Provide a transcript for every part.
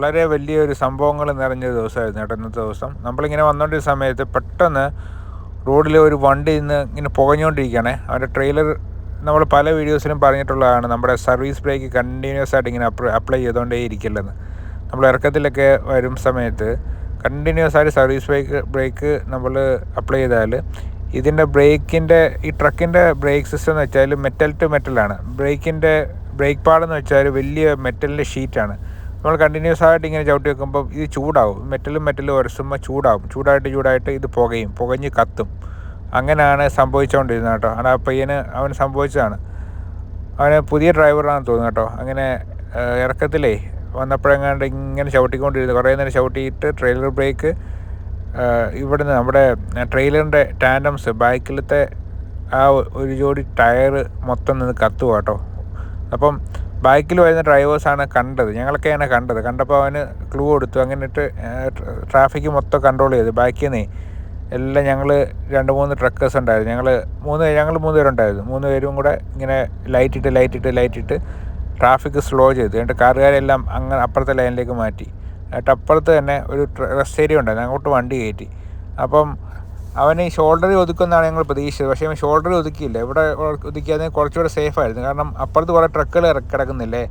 വളരെ വലിയൊരു സംഭവങ്ങൾ നിറഞ്ഞ ദിവസമായിരുന്നു കേട്ടോ ഇന്നത്തെ ദിവസം. നമ്മളിങ്ങനെ വന്നുകൊണ്ടിരുന്ന സമയത്ത് പെട്ടെന്ന് റോഡിൽ ഒരു വണ്ടി ഇന്ന് ഇങ്ങനെ പുകഞ്ഞുകൊണ്ടിരിക്കുകയാണ് അവന്റെ ട്രെയിലർ നമ്മൾ പല വീഡിയോസിലും പറഞ്ഞിട്ടുള്ളതാണ് നമ്മുടെ സർവീസ് ബ്രേക്ക് കണ്ടിന്യൂസ് ആയിട്ട് ഇങ്ങനെ അപ്ലൈ ചെയ്തുകൊണ്ടേ ഇരിക്കില്ലെന്ന്. നമ്മൾ ഇറക്കത്തിലൊക്കെ വരും സമയത്ത് കണ്ടിന്യൂസ് ആയിട്ട് സർവീസ് ബ്രേക്ക് ബ്രേക്ക് നമ്മൾ അപ്ലൈ ചെയ്താൽ ഇതിന്റെ ബ്രേക്കിന്റെ ഈ ട്രക്കിന്റെ ബ്രേക്ക് സിസ്റ്റം എന്ന് വെച്ചാൽ മെറ്റൽ ടു മെറ്റലാണ് ബ്രേക്കിന്റെ ബ്രേക്ക് പാടെന്ന് വെച്ചാൽ വലിയ മെറ്റലിന്റെ ഷീറ്റാണ്. നമ്മൾ കണ്ടിന്യൂസ് ആയിട്ട് ഇങ്ങനെ ചവിട്ടി വെക്കുമ്പോൾ ഇത് ചൂടാവും. മെറ്റലും മെറ്റലും ഉരസുമ്പോൾ ചൂടാവും. ചൂടായിട്ട് ചൂടായിട്ട് ഇത് പുകയും. പുകഞ്ഞ് കത്തും. അങ്ങനെയാണ് സംഭവിച്ചുകൊണ്ടിരുന്നത് കേട്ടോ. ആണ് ആ പയ്യന് അവൻ സംഭവിച്ചതാണ്. അവന് പുതിയ ഡ്രൈവറാണെന്ന് തോന്നുന്നു കേട്ടോ. അങ്ങനെ ഇറക്കത്തിലേ വന്നപ്പോഴെങ്ങാണ്ട് ഇങ്ങനെ ചവിട്ടിക്കൊണ്ടിരുന്നു. കുറേ നേരം ചവിട്ടിയിട്ട് ട്രെയിലർ ബ്രേക്ക് ഇവിടുന്ന് നമ്മുടെ ട്രെയിലറിന്റെ ടാൻഡംസ് ബാക്കിലത്തെ ആ ഒരു ജോഡി ടയർ മൊത്തം നിന്ന് കത്തുക കേട്ടോ. അപ്പം ബാക്കിൽ വരുന്ന ഡ്രൈവേഴ്സാണ് കണ്ടത്. ഞങ്ങളൊക്കെയാണ് കണ്ടത്. കണ്ടപ്പോൾ അവന് ക്ലൂ കൊടുത്തു. അങ്ങനെ ഇട്ട് ട്രാഫിക് മൊത്തം കൺട്രോൾ ചെയ്തു. ബാക്കിൽ നിന്നേ എല്ലാം ഞങ്ങൾ രണ്ട് മൂന്ന് ട്രക്കേഴ്സ് ഉണ്ടായിരുന്നു. ഞങ്ങൾ മൂന്ന് ഞങ്ങൾ മൂന്ന് പേരുണ്ടായിരുന്നു. മൂന്ന് പേരും കൂടെ ഇങ്ങനെ ലൈറ്റ് ഇട്ട് ലൈറ്റ് ഇട്ട് ലൈറ്റ് ഇട്ട് ട്രാഫിക് സ്ലോ ചെയ്തു. എന്നിട്ട് കാറുകാരെല്ലാം അങ്ങനെ അപ്പുറത്തെ ലൈനിലേക്ക് മാറ്റി. എന്നിട്ട് അപ്പുറത്ത് തന്നെ ഒരു റെസ്റ്റ് ഏരിയ ഉണ്ടായിരുന്നു. അങ്ങോട്ട് വണ്ടി കയറ്റി. അപ്പം അവന് ഈ ഷോൾഡറിൽ ഒതുക്കുമെന്നാണ് ഞങ്ങൾ പ്രതീക്ഷിച്ചത്. പക്ഷേ അവൻ ഷോൾഡറിൽ ഒതുക്കിയില്ല. ഇവിടെ ഒതുക്കിയാൽ കുറച്ചുകൂടെ സേഫ് ആയിരുന്നു. കാരണം അപ്പുറത്ത് കുറേ ട്രക്കുകൾ കിടക്കുന്നില്ലേ?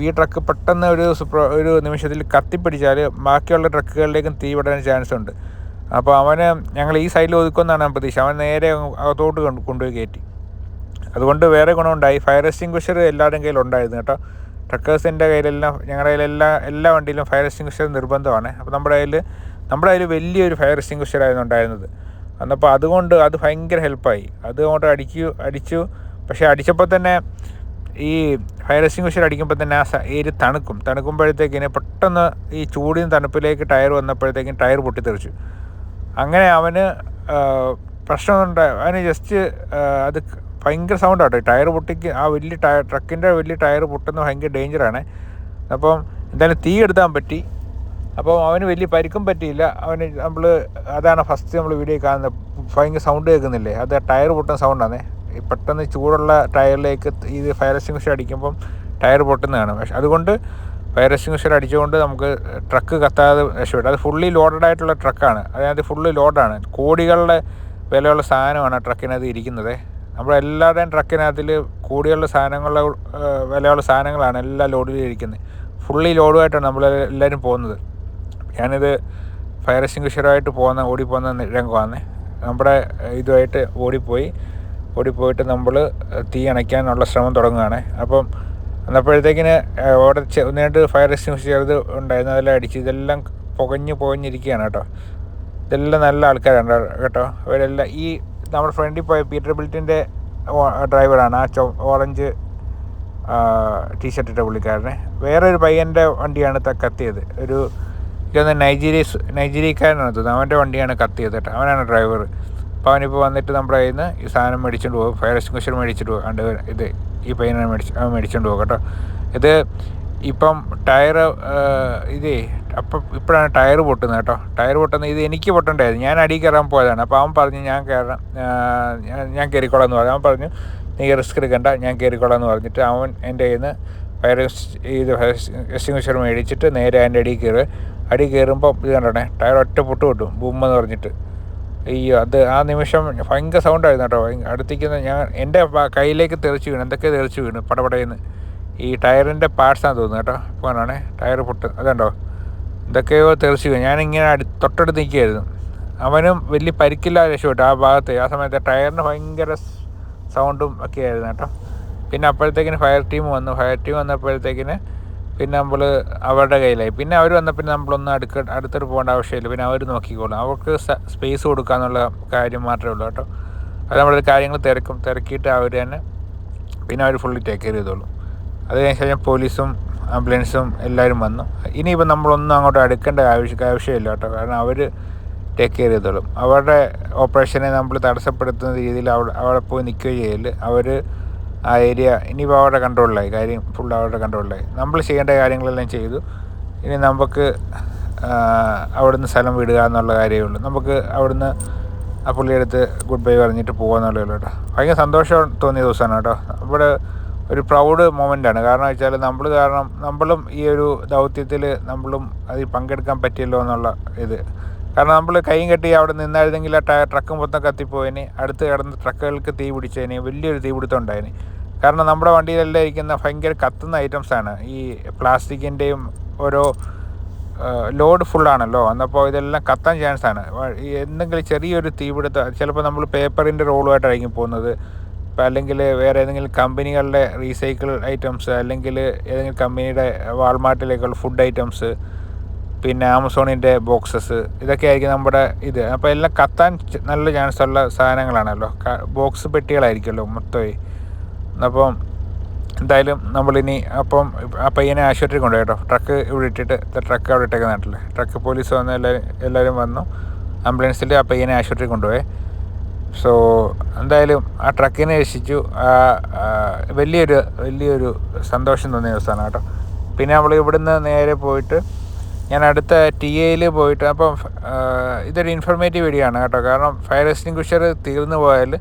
ഈ ട്രക്ക് പെട്ടെന്ന് ഒരു ഒരു നിമിഷത്തിൽ കത്തിപ്പിടിച്ചാൽ ബാക്കിയുള്ള ട്രക്കുകളിലേക്കും തീ വിടാൻ ചാൻസ് ഉണ്ട്. അപ്പോൾ അവന് ഞങ്ങൾ ഈ സൈഡിൽ ഒതുക്കുമെന്നാണ് പ്രതീക്ഷ അവൻ നേരെ അകത്തോട്ട് കൊണ്ടുപോയി കയറ്റി. അതുകൊണ്ട് വേറെ ഗുണമുണ്ടായി. ഫയർ എക്സ്റ്റിങ്ക്വിഷർ എല്ലാവരുടെയും കയ്യിലുണ്ടായിരുന്നു കേട്ടോ. ട്രക്കേഴ്സിന്റെ കയ്യിലെല്ലാം ഞങ്ങളുടെ കയ്യിലെല്ലാം എല്ലാ വണ്ടിയിലും ഫയർ എക്സ്റ്റിങ്ക്വിഷർ നിർബന്ധമാണ്. അപ്പോൾ നമ്മുടെ കയ്യിൽ നമ്മുടെ കയ്യിൽ വലിയൊരു ഫയർ എക്സ്റ്റിങ്ക്വിഷർ ആയിരുന്നു ഉണ്ടായിരുന്നത്. അന്നപ്പോൾ അതുകൊണ്ട് അത് ഭയങ്കര ഹെൽപ്പായി അത് അങ്ങോട്ട് അടിക്കു അടിച്ചു. പക്ഷേ അടിച്ചപ്പോൾ തന്നെ ഈ ഫയർ എക്സ്റ്റിംഗ്വിഷർ അടിക്കുമ്പോൾ തന്നെ ആ ഏരി തണുക്കും. തണുക്കുമ്പോഴത്തേക്കിന് പെട്ടെന്ന് ഈ ചൂടിന് തണുപ്പിലേക്ക് ടയർ വന്നപ്പോഴത്തേക്കും ടയർ പൊട്ടിത്തെറിച്ചു. അങ്ങനെ അവന് പ്രശ്നമുണ്ട് അവന് ജസ്റ്റ് അത് ഭയങ്കര സൗണ്ട് ആട്ടോ. ടയർ പൊട്ടിക്ക് ആ വലിയ ടയർ ട്രക്കിന്റെ വലിയ ടയർ പൊട്ടുന്ന ഭയങ്കര ഡേഞ്ചറാണ് അപ്പം എന്തായാലും തീ എടുത്താൻ പറ്റി. അപ്പോൾ അവന് വലിയ പരിക്കും പറ്റിയില്ല. അവന് നമ്മൾ അതാണ് ഫസ്റ്റ് നമ്മൾ വീഡിയോ കാണുന്നത്. ഭയങ്കര സൗണ്ട് കേൾക്കുന്നില്ലേ? അത് ടയർ പൊട്ടുന്ന സൗണ്ടാണ് പെട്ടെന്ന് ചൂടുള്ള ടയറിലേക്ക് ഇത് ഫയർ എക്സ്റ്റിങ്ഷർ അടിക്കുമ്പം ടയർ പൊട്ടുന്നതാണ് പക്ഷെ അതുകൊണ്ട് ഫയർ എക്സ്റ്റിങ്ഷർ അടിച്ചുകൊണ്ട് നമുക്ക് ട്രക്ക് കത്താതെ രക്ഷപ്പെട്ടു. അത് ഫുള്ളി ലോഡഡ് ആയിട്ടുള്ള ട്രക്കാണ് അതിനകത്ത് ഫുള്ളി ലോഡാണ് കോടികളുടെ വിലയുള്ള സാധനമാണ് ട്രക്കിനകത്ത് ഇരിക്കുന്നത്. നമ്മുടെ എല്ലാവരുടെയും ട്രക്കിനകത്തിൽ കോടികളുടെ സാധനങ്ങളുടെ വിലയുള്ള സാധനങ്ങളാണ് എല്ലാ ലോഡിലും ഇരിക്കുന്നത്. ഫുള്ളി ലോഡുമായിട്ടാണ് നമ്മൾ എല്ലാവരും പോകുന്നത്. ഞാനിത് ഫയർ എക്സ്റ്റിങ്ക്വിഷറുമായിട്ട് പോകുന്ന ഓടിപ്പോകുന്ന രംഗമാണ്. നമ്മുടെ ഇതുമായിട്ട് ഓടിപ്പോയി. ഓടിപ്പോയിട്ട് നമ്മൾ തീ അണയ്ക്കാനുള്ള ശ്രമം തുടങ്ങുകയാണ്. അപ്പം അന്നപ്പോഴത്തേക്കിന് അവിടെ ഒന്നായിട്ട് ഫയർ എക്സ്റ്റിങ്ക്വിഷർ ഉണ്ടായിരുന്നു. അതെല്ലാം അടിച്ച് ഇതെല്ലാം പുകഞ്ഞ് പുകഞ്ഞിരിക്കുകയാണ് കേട്ടോ. ഇതെല്ലാം നല്ല ആൾക്കാരാണ് കേട്ടോ. അവരെല്ലാം ഈ നമ്മുടെ ഫ്രണ്ടിൽ പോയ പീറ്റർ ബിൽറ്റിന്റെ ഡ്രൈവറാണ്. ആ ചോ ഓറഞ്ച് ടീഷർട്ടിട്ട പുള്ളിക്കാരനെ. വേറൊരു പയ്യന്റെ വണ്ടിയാണ് കത്തിയത്. ഒരു ഇതൊന്ന് നൈജീരിയ നൈജീരിയക്കാരനാണ് തോന്നുന്നത്. അവന്റെ വണ്ടിയാണ് കത്തിയത് കേട്ടോ. അവനാണ് ഡ്രൈവർ അപ്പോൾ അവനിപ്പോൾ വന്നിട്ട് നമ്മുടെ കയ്യിൽ നിന്ന് ഈ സാധനം മേടിച്ചുകൊണ്ട് പോകും ഫയർ എക്സ്റ്റിങ്ഷൻ മേടിച്ചിട്ട് പോകും അണ്ട് ഇത് ഈ പയ്യനെ മേടിച്ച് അവൻ മേടിച്ചുകൊണ്ട് പോകും കേട്ടോ. ഇത് ഇപ്പം ടയർ ഇതേ അപ്പം ഇപ്പോഴാണ് ടയർ പൊട്ടുന്നത് കേട്ടോ. ടയർ പൊട്ടുന്നത് ഇത് എനിക്ക് പൊട്ടണ്ടായിരുന്നു. ഞാൻ അടിയിൽ കയറാൻ പോയതാണ്. അപ്പോൾ അവൻ പറഞ്ഞു ഞാൻ കയറാം ഞാൻ കയറിക്കോളാം എന്ന് പറഞ്ഞു. അവൻ പറഞ്ഞു നീ റിസ്ക് എടുക്കണ്ട. ഞാൻ കയറിക്കോളാം എന്ന് പറഞ്ഞിട്ട് അവൻ എന്റെ കയ്യിൽ നിന്ന് ഫയർ ഇത് ഫയർ എക്സ്റ്റിങ്ഷർ മേടിച്ചിട്ട് നേരെ അതിന്റെ അടിയിൽ കയറുക. അടി കയറുമ്പോൾ ഇത് കണ്ടോണേ? ടയർ ഒറ്റ പൊട്ട് പൊട്ടും. ബൂമെന്ന് പറഞ്ഞിട്ട്. അയ്യോ അത് ആ നിമിഷം ഭയങ്കര സൗണ്ടായിരുന്നു കേട്ടോ. അടുത്തേക്ക് ഞാൻ എന്റെ കയ്യിലേക്ക് തെറിച്ച് വീണു. എന്തൊക്കെ തെറിച്ച് വീണു? പടപടയെന്ന് ഈ ടയറിന്റെ പാർട്സാണ് തോന്നുന്നു കേട്ടോ. ഇപ്പോൾ കാണാണേ ടയർ പൊട്ട് അതുണ്ടോ? എന്തൊക്കെയോ തെറിച്ച് വീണു. ഞാനിങ്ങനെ അടി തൊട്ടടുത്ത് നിൽക്കുകയായിരുന്നു. അവനും വലിയ പരിക്കില്ലാതെ രക്ഷപ്പെട്ടു ആ ഭാഗത്ത്. ആ സമയത്ത് ടയറിന് ഭയങ്കര സൗണ്ടും ഒക്കെ ആയിരുന്നു കേട്ടോ. പിന്നെ അപ്പോഴത്തേക്കിന് ഫയർ ടീം വന്നു. ഫയർ ടീം വന്നപ്പോഴത്തേക്കിന് പിന്നെ നമ്മൾ അവരുടെ കയ്യിലായി. പിന്നെ അവർ വന്ന പിന്നെ നമ്മളൊന്നും അടുക്ക അടുത്തിട്ട് പോകേണ്ട ആവശ്യമില്ല. പിന്നെ അവർ നോക്കിക്കോളും. അവർക്ക് സ്പേസ് കൊടുക്കുക എന്നുള്ള കാര്യം മാത്രമേ ഉള്ളൂ കേട്ടോ. അത് നമ്മൾ കാര്യങ്ങൾ തിരക്കും തിരക്കിയിട്ട് അവർ തന്നെ പിന്നെ അവർ ഫുള്ളി ടേക്ക് കെയർ ചെയ്തോളും. അത് കഴിഞ്ഞ് പോലീസും ആംബുലൻസും എല്ലാവരും വന്നു. ഇനിയിപ്പോൾ നമ്മളൊന്നും അങ്ങോട്ട് അടുക്കേണ്ട ആവശ്യം ആവശ്യമില്ല കേട്ടോ. കാരണം അവർ ടേക്ക് കെയർ ചെയ്തോളും. അവരുടെ ഓപ്പറേഷനെ നമ്മൾ തടസ്സപ്പെടുത്തുന്ന രീതിയിൽ അവിടെ അവിടെ പോയി നിൽക്കുകയോ ചെയ്യൽ. അവർ ആ ഏരിയ ഇനിയിപ്പോൾ അവരുടെ കൺട്രോളിലായി കാര്യം ഫുൾ അവരുടെ കൺട്രോളിലായി നമ്മൾ ചെയ്യേണ്ട കാര്യങ്ങളെല്ലാം ചെയ്തു. ഇനി നമുക്ക് അവിടുന്ന് സ്ഥലം വിടുക എന്നുള്ള കാര്യമേ ഉള്ളൂ. നമുക്ക് അവിടുന്ന് ആ പുള്ളിയെടുത്ത് ഗുഡ് ബൈ പറഞ്ഞിട്ട് പോകാമെന്നുള്ളേ ഉള്ളൂ കേട്ടോ. ഭയങ്കര സന്തോഷം തോന്നിയ ദിവസമാണ് കേട്ടോ. ഇവിടെ ഒരു പ്രൗഡ് മൊമെന്റാണ് കാരണം വെച്ചാൽ നമ്മൾ കാരണം നമ്മളും ഈ ഒരു ദൗത്യത്തിൽ നമ്മളും അതിൽ പങ്കെടുക്കാൻ പറ്റിയല്ലോ എന്നുള്ള ഇത്. കാരണം നമ്മൾ കൈയും കെട്ടി അവിടെ നിന്നായിരുന്നെങ്കിൽ ആ ട്രക്ക് മൊത്തം കത്തിപ്പോയതിന് അടുത്ത് കിടന്ന് ട്രക്കുകൾക്ക് തീ പിടിച്ചതിന് വലിയൊരു തീപിടുത്തം ഉണ്ടായിന് കാരണം നമ്മുടെ വണ്ടിയിലെല്ലാം ഇരിക്കുന്ന ഭയങ്കര കത്തുന്ന ഐറ്റംസാണ് ഈ പ്ലാസ്റ്റിക്കിന്റെയും ഓരോ ലോഡ് ഫുള്ളാണല്ലോ എന്നപ്പോൾ ഇതെല്ലാം കത്താൻ ചാൻസ് ആണ്. എന്തെങ്കിലും ചെറിയൊരു തീപിടുത്തം ചിലപ്പോൾ നമ്മൾ പേപ്പറിന്റെ റോളുമായിട്ടായിരിക്കും പോകുന്നത് ഇപ്പം അല്ലെങ്കിൽ വേറെ ഏതെങ്കിലും കമ്പനികളുടെ റീസൈക്കിൾ ഐറ്റംസ് അല്ലെങ്കിൽ ഏതെങ്കിലും കമ്പനിയുടെ വാൾമാർട്ടിലേക്കുള്ള ഫുഡ് ഐറ്റംസ് പിന്നെ ആമസോണിന്റെ ബോക്സസ് ഇതൊക്കെ ആയിരിക്കും നമ്മുടെ ഇത്. അപ്പോൾ എല്ലാം കത്താൻ നല്ല ചാൻസ് ഉള്ള സാധനങ്ങളാണല്ലോ. ബോക്സ് പെട്ടികളായിരിക്കുമല്ലോ മൊത്തമായി അപ്പം എന്തായാലും നമ്മളിനി അപ്പം ആ പയ്യനെ ആശുപത്രി കൊണ്ടുപോയി കേട്ടോ. ട്രക്ക് ഇവിടെ ഇട്ടിട്ട് ട്രക്ക് അവിടെ ഇട്ടേക്ക് നാട്ടിൽ ട്രക്ക് പോലീസ് വന്ന് എല്ലാവരും എല്ലാവരും വന്നു. ആംബുലൻസിൽ ആ പയ്യനെ ആശുപത്രി കൊണ്ടുപോയി. സോ എന്തായാലും ആ ട്രക്കിനെ രക്ഷിച്ചു. വലിയൊരു വലിയൊരു സന്തോഷം തോന്നിയ ദിവസമാണ് കേട്ടോ. പിന്നെ നമ്മൾ ഇവിടുന്ന് നേരെ പോയിട്ട് ഞാൻ അടുത്ത ടി എയിൽ പോയിട്ട് അപ്പം ഇതൊരു ഇൻഫർമേറ്റീവ് വീഡിയോ ആണ് കേട്ടോ. കാരണം ഫയർ എക്സ്റ്റിങ്ക്വിഷർ തീർന്നു പോയാൽ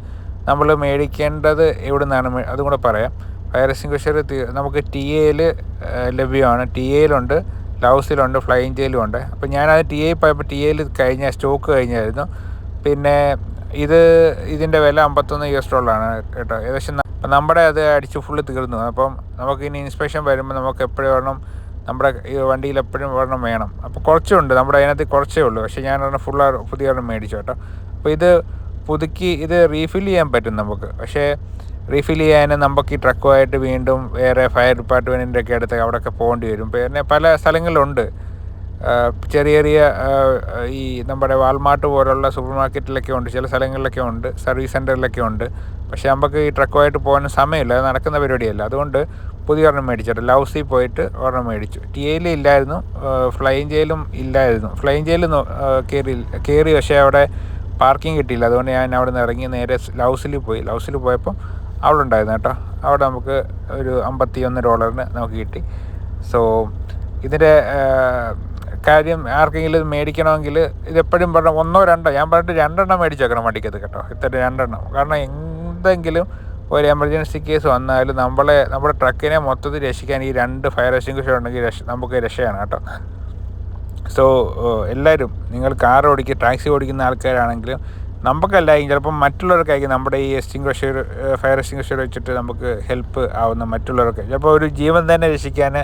നമ്മൾ മേടിക്കേണ്ടത് എവിടെ നിന്നാണ് അതും കൂടെ പറയാം. ഫയർ എക്സ്റ്റിങ്ക്വിഷർ നമുക്ക് ടി എയിൽ ലഭ്യമാണ്. ടി എയിലുണ്ട് ലൗസിലുണ്ട് ഫ്ലൈയിങ് ജയിലും ഉണ്ട്. അപ്പോൾ ഞാനത് ടി എയിൽ പോയപ്പോൾ ടി എയിൽ കഴിഞ്ഞ സ്റ്റോക്ക് കഴിഞ്ഞായിരുന്നു. പിന്നെ ഇത് ഇതിന്റെ വില അമ്പത്തൊന്ന് യു എസ് ഡോളറാണ് കേട്ടോ. ഏകദേശം നമ്മുടെ അത് അടിച്ച് ഫുള്ള് തീർന്നു. അപ്പം നമുക്ക് ഇനി ഇൻസ്പെക്ഷൻ വരുമ്പോൾ നമുക്ക് എപ്പോഴും നമ്മുടെ ഈ വണ്ടിയിൽ എപ്പോഴും ഒരെണ്ണം വേണം. അപ്പോൾ കുറച്ചുണ്ട്. നമ്മുടെ അതിനകത്ത് കുറച്ചേ ഉള്ളൂ. പക്ഷേ ഞാൻ ഒരെണ്ണം ഫുൾ പുതിയ ഒരെണ്ണം മേടിച്ചു കേട്ടോ. അപ്പോൾ ഇത് പുതുക്കി ഇത് റീഫിൽ ചെയ്യാൻ പറ്റും നമുക്ക്. പക്ഷേ റീഫിൽ ചെയ്യാൻ നമുക്ക് ഈ ട്രക്കുമായിട്ട് വീണ്ടും വേറെ ഫയർ ഡിപ്പാർട്ട്മെന്റിന്റെ ഒക്കെ അടുത്ത് അവിടെയൊക്കെ പോകേണ്ടി വരും. പിന്നെ പല സ്ഥലങ്ങളിലുണ്ട് ചെറിയ ചെറിയ ഈ നമ്മുടെ വാൾമാർട്ട് പോലുള്ള സൂപ്പർ മാർക്കറ്റിലൊക്കെ ഉണ്ട്. ചില സ്ഥലങ്ങളിലൊക്കെ ഉണ്ട്. സർവീസ് സെന്ററിലൊക്കെ ഉണ്ട്. പക്ഷേ നമുക്ക് ഈ ട്രക്കുമായിട്ട് പോകാൻ സമയമില്ല. അത് നടക്കുന്ന പരിപാടിയല്ല. അതുകൊണ്ട് പുതിയ ഒരെണ്ണം മേടിച്ചിട്ട് ലൗസിൽ പോയിട്ട് ഒരെണ്ണം മേടിച്ചു. ടി എയിൽ ഇല്ലായിരുന്നു ഫ്ലൈൻ ജയിലും ഇല്ലായിരുന്നു. ഫ്ലൈൻ ജയിൽ കയറി കയറി പക്ഷേ അവിടെ പാർക്കിംഗ് കിട്ടിയില്ല. അതുകൊണ്ട് ഞാൻ അവിടെ നിന്ന് ഇറങ്ങി നേരെ ലൗസിൽ പോയി. ലൗസിൽ പോയപ്പോൾ അവിടെ ഉണ്ടായിരുന്നു കേട്ടോ. അവിടെ നമുക്ക് ഒരു അമ്പത്തി ഒന്ന് ഡോളറിന് നമുക്ക് കിട്ടി. സോ ഇതിന്റെ കാര്യം ആർക്കെങ്കിലും മേടിക്കണമെങ്കിൽ ഇതെപ്പോഴും പറഞ്ഞ ഒന്നോ രണ്ടോ ഞാൻ പറഞ്ഞിട്ട് രണ്ടെണ്ണം മേടിച്ചേക്കണം വണ്ടിക്കത് കേട്ടോ. ഇത്ര രണ്ടെണ്ണം. കാരണം എന്തെങ്കിലും ഒരു എമർജൻസി കേസ് വന്നാലും നമ്മളെ നമ്മുടെ ട്രക്കിനെ മൊത്തത്തിൽ രക്ഷിക്കാൻ ഈ രണ്ട് ഫയർ എക്സ്റ്റിംഗ്വിഷർ ഉണ്ടെങ്കിൽ രക്ഷ നമുക്ക് രക്ഷയാണ് കേട്ടോ. സോ എല്ലാവരും നിങ്ങൾ കാർ ഓടിക്കുക ടാക്സി ഓടിക്കുന്ന ആൾക്കാരാണെങ്കിലും നമുക്കല്ലായിരിക്കും ചിലപ്പം മറ്റുള്ളവർക്കായിരിക്കും നമ്മുടെ ഈ എക്സ്റ്റിംഗ്വിഷർ ഫയർ എക്സ്റ്റിംഗ്വിഷർ വെച്ചിട്ട് നമുക്ക് ഹെൽപ്പ് ആവുന്ന മറ്റുള്ളവർക്ക്. ചിലപ്പോൾ ഒരു ജീവൻ തന്നെ രക്ഷിക്കാൻ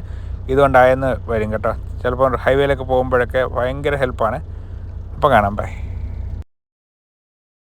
ഇതുകൊണ്ടായെന്ന് വരും കേട്ടോ. ചിലപ്പോൾ ഹൈവേയിലൊക്കെ പോകുമ്പോഴൊക്കെ ഭയങ്കര ഹെൽപ്പാണ് അപ്പോൾ കാണാം ബൈ